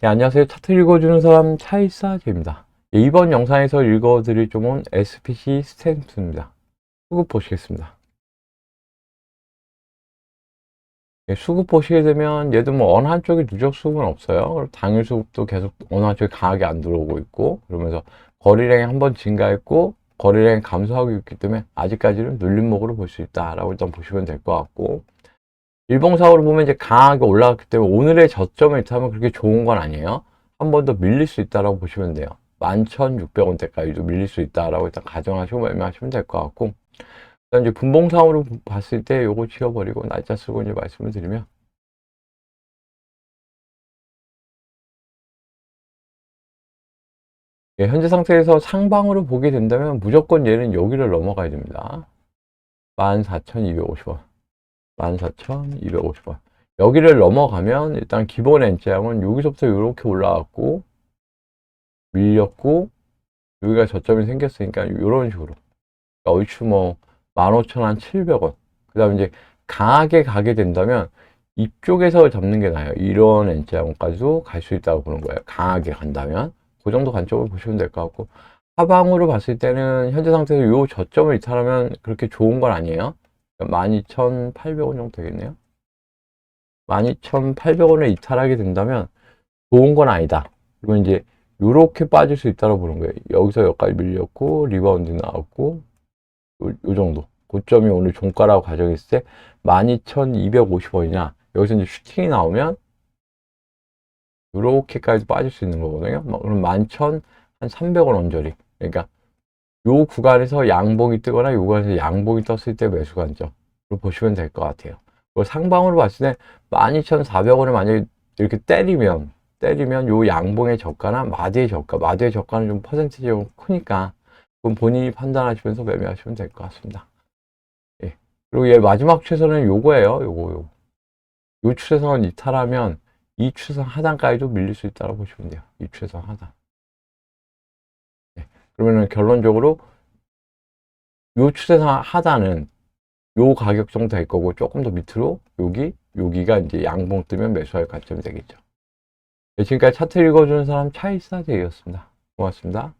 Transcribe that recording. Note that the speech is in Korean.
네, 안녕하세요. 차트 읽어주는 사람 차이사제입니다. 예, 이번 영상에서 읽어드릴 종은 SPC 스탠스입니다. 수급 보시겠습니다. 예, 수급 보시게 되면 얘도 뭐 어느 한쪽에 누적 수급은 없어요. 그리고 당일 수급도 계속 어느 한쪽에 강하게 안 들어오고 있고 그러면서 거래량이 한번 증가했고 거래량이 감소하고 있기 때문에 아직까지는 눌림목으로 볼 수 있다라고 일단 보시면 될 것 같고 일봉상으로 보면 이제 강하게 올라갔기 때문에 오늘의 저점을 있다면 그렇게 좋은 건 아니에요. 한 번 더 밀릴 수 있다라고 보시면 돼요. 11,600원대까지도 밀릴 수 있다라고 일단 가정하시고 매매하시면 될 것 같고 그다음 이제 분봉상으로 봤을 때 요거 지워버리고 날짜 쓰고 이제 말씀을 드리면 예, 현재 상태에서 상방으로 보게 된다면 무조건 얘는 여기를 넘어가야 됩니다. 14,250원. 14,250원. 여기를 넘어가면 일단 기본 N자형은 여기서부터 이렇게 올라왔고 밀렸고 여기가 저점이 생겼으니까 이런 식으로. 그러니까 얼추 뭐 15,700원. 그 다음에 이제 강하게 가게 된다면 이쪽에서 잡는 게 나아요. 이런 N자형까지도 갈 수 있다고 보는 거예요. 강하게 간다면. 그 정도 관점을 보시면 될 것 같고 하방으로 봤을 때는 현재 상태에서 요 저점을 이탈하면 그렇게 좋은 건 아니에요 12,800원 정도 되겠네요. 12,800원을 이탈하게 된다면 좋은 건 아니다. 그리고 이제 요렇게 빠질 수 있다고 보는 거예요. 여기서 여기까지 밀렸고 리바운드 나왔고 요, 요 정도. 고점이 오늘 종가라고 가정했을 때 12,250원이냐 여기서 이제 슈팅이 나오면 요렇게까지 빠질 수 있는 거거든요. 막 그럼 11,300원 언저리. 그러니까 요 구간에서 양봉이 뜨거나 요 구간에서 양봉이 떴을 때 매수 관점으로 보시면 될 것 같아요. 그리고 상방으로 봤을 때 12,400원을 만약에 이렇게 때리면 때리면 요 양봉의 저가나 마디의 저가, 마디의 저가는 좀 퍼센티지가 크니까 그럼 본인이 판단하시면서 매매하시면 될 것 같습니다. 예. 그리고 얘 마지막 추세선은 요거예요. 요거 요거. 요 추세선 이탈하면 이 추세선 하단까지도 밀릴 수 있다고 보시면 돼요. 이 추세선 하단. 그러면은 결론적으로 요 추세선 하단은 요 가격 정도 될 거고 조금 더 밑으로 여기 여기가 이제 양봉 뜨면 매수할 관점이 되겠죠. 네, 지금까지 차트 읽어주는 사람 차이사제이였습니다. 고맙습니다.